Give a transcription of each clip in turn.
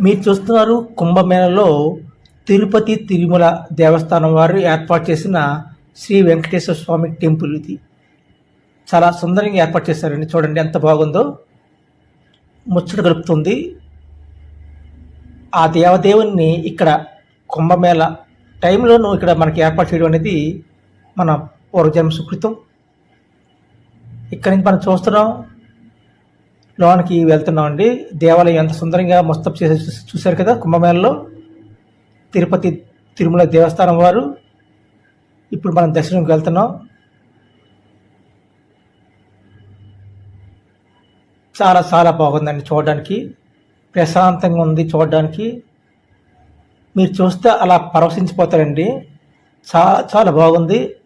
మీరు చూస్తున్నారు కుంభమేళలో తిరుపతి తిరుమల దేవస్థానం వారు ఏర్పాటు చేసిన శ్రీ వెంకటేశ్వర స్వామి టెంపుల్ ఇది. చాలా సుందరంగా ఏర్పాటు చేశారండి. చూడండి ఎంత బాగుందో. ముచ్చట గలుపుతుంది ఆ దేవదేవుణ్ణి ఇక్కడ కుంభమేళ టైంలోనూ ఇక్కడ మనకి ఏర్పాటు చేయడం అనేది మన పూర్వజన్మ సుకృతం. ఇక్కడ నుంచి మనం చూస్తున్నాం. లోనికి వెళ్తున్నాం అండి దేవాలయం ఎంత సుందరంగా మొత్తం చేసి చూశారు కదా కుంభమేళలో. తిరుపతి తిరుమల దేవస్థానం వారు. ఇప్పుడు మనం దర్శనంకి వెళ్తున్నాం. చాలా చాలా బాగుందండి చూడడానికి. ప్రశాంతంగా ఉంది చూడడానికి. మీరు చూస్తే అలా పరవశించిపోతారండి. చాలా చాలా బాగుంది.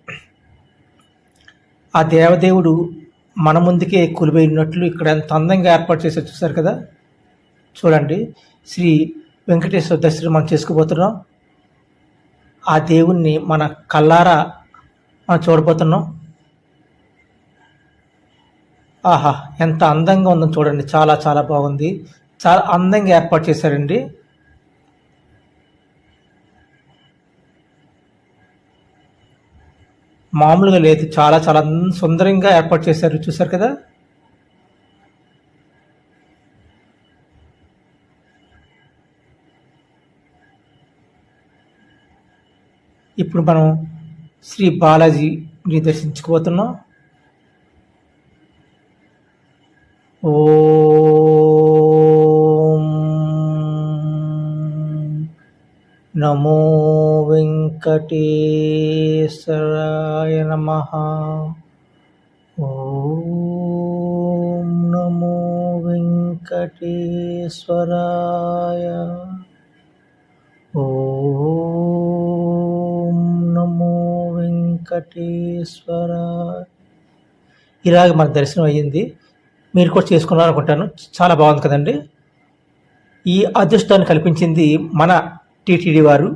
ఆ దేవదేవుడు మన ముందుకే కొలువైనట్లు ఇక్కడ ఎంత అందంగా ఏర్పాటు చేసి చూసారు కదా? చూడండి. శ్రీ వెంకటేశ్వర దర్శనం మనం చేసుకుపోతున్నాం. ఆ దేవుణ్ణి మన కల్లారా మనం చూడబోతున్నాం. ఆహా ఎంత అందంగా ఉందో చూడండి. చాలా చాలా బాగుంది. చాలా అందంగా ఏర్పాటు చేశారండి. మామూలుగా లేదు. చాలా చాలా సుందరంగా ఏర్పాటు చేశారు. చూసారు కదా? ఇప్పుడు మనం శ్రీ బాలాజీని దర్శించుకుపోతున్నాం. ఓ నమో వెంకటేశ్వరాయ నమ. ఓం నమో వెంకటేశ్వరాయ. ఓం నమో వెంకటేశ్వరాయ. ఇలాగ మన దర్శనం అయ్యింది. మీరు కూడా చేసుకున్నారనుకుంటాను. చాలా బాగుంది కదండి. ఈ అదృష్టాన్ని కల్పించింది మన టీటీడీ వారు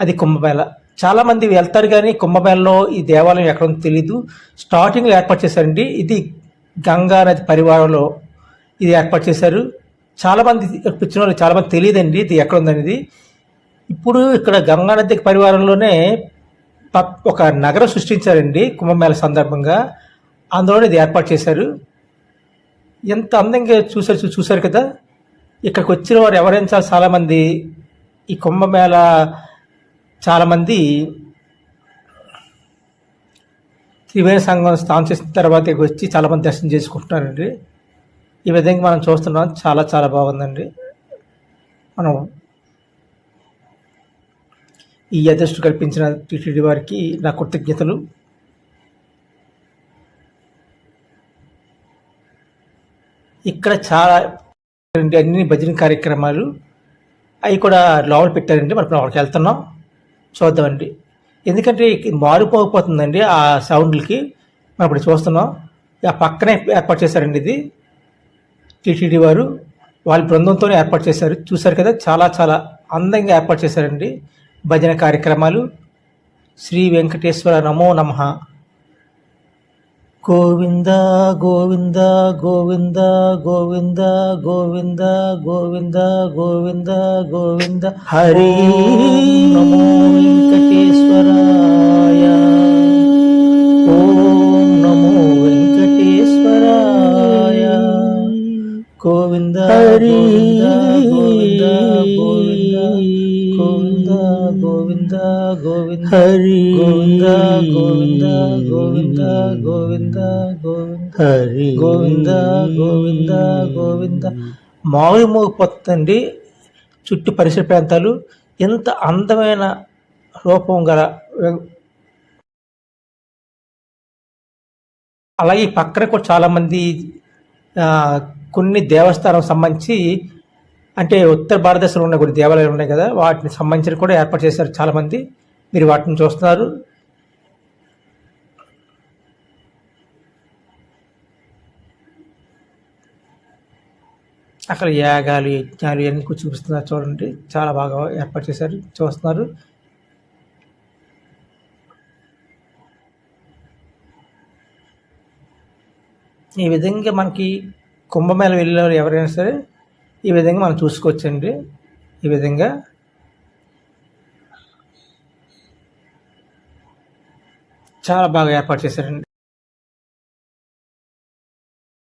అది కుంభమేళ. చాలామంది వెళ్తారు కానీ కుంభమేళలో ఈ దేవాలయం ఎక్కడ ఉందో తెలీదు. స్టార్టింగ్లో ఏర్పాటు చేశారండి. ఇది గంగా నది పరివారంలో ఇది ఏర్పాటు చేశారు. చాలామంది పిచ్చిన వాళ్ళు చాలామంది తెలియదండి ఇది ఎక్కడ ఉందనేది. ఇప్పుడు ఇక్కడ గంగా నది పరివారంలోనే ఒక నగరం సృష్టించారండి కుంభమేళ సందర్భంగా. అందులోనే ఇది ఏర్పాటు చేశారు. ఎంత అందంగా చూసారు చూసారు చూశారు కదా. ఇక్కడికి వచ్చిన వారు ఎవరైనా చాలామంది ఈ కుంభమేళ చాలామంది త్రివేణి సంఘం స్నానం చేసిన తర్వాత వచ్చి చాలామంది దర్శనం చేసుకుంటున్నారండి. ఈ విధంగా మనం చూస్తున్నాం. చాలా చాలా బాగుందండి. మనం ఈ అదృష్టం కల్పించిన టీటీడీ వారికి నా కృతజ్ఞతలు. ఇక్కడ చాలా రెండు అన్ని భజన కార్యక్రమాలు అవి కూడా లోపల పెట్టారండి. మనం అక్కడికి వెళ్తున్నాం. చూద్దామండి. ఎందుకంటే మారిపోకపోతుందండి ఆ సౌండ్లకి. మనం ఇప్పుడు చూస్తున్నాం. ఆ పక్కనే ఏర్పాటు చేశారండి ఇది. టీటీడీ వారు వాళ్ళ బృందంతోనే ఏర్పాటు చేశారు. చూశారు కదా చాలా చాలా అందంగా ఏర్పాటు చేశారండి. భజన కార్యక్రమాలు. శ్రీ వెంకటేశ్వర నమో నమః. గోవింద గోవింద గోవింద గోవింద గోవింద గోవింద గోవింద గోవింద. హరి నమో వెంకటేశ్వరాయ. గోవింద గోవింద హరి గోవింద గోవింద గోవింద గోవింద గోవింద హరి గోవింద గోవింద గోవింద. మామూలు మోగిపోతుందండి చుట్టూ పరిసర ప్రాంతాలు. ఎంత అందమైన రూపం గల అలాగే పక్కన కూడా చాలామంది కొన్ని దేవస్థానం సంబంధించి అంటే ఉత్తర భారతదేశంలో ఉన్న కొన్ని దేవాలయాలు ఉన్నాయి కదా వాటిని సంబంధించిన కూడా ఏర్పాటు చేశారు చాలామంది. మీరు వాటిని చూస్తున్నారు. అక్కడ యాగాలు యజ్ఞాలు ఇవన్నీ కూడా చూపిస్తున్నారు చూడండి. చాలా బాగా ఏర్పాటు చేశారు చూస్తున్నారు. ఈ విధంగా మనకి కుంభమేళ వెళ్ళిన ఎవరైనా సరే ఈ విధంగా మనం చూసుకోవచ్చండి. ఈ విధంగా చాలా బాగా ఏర్పాటు చేశారండి.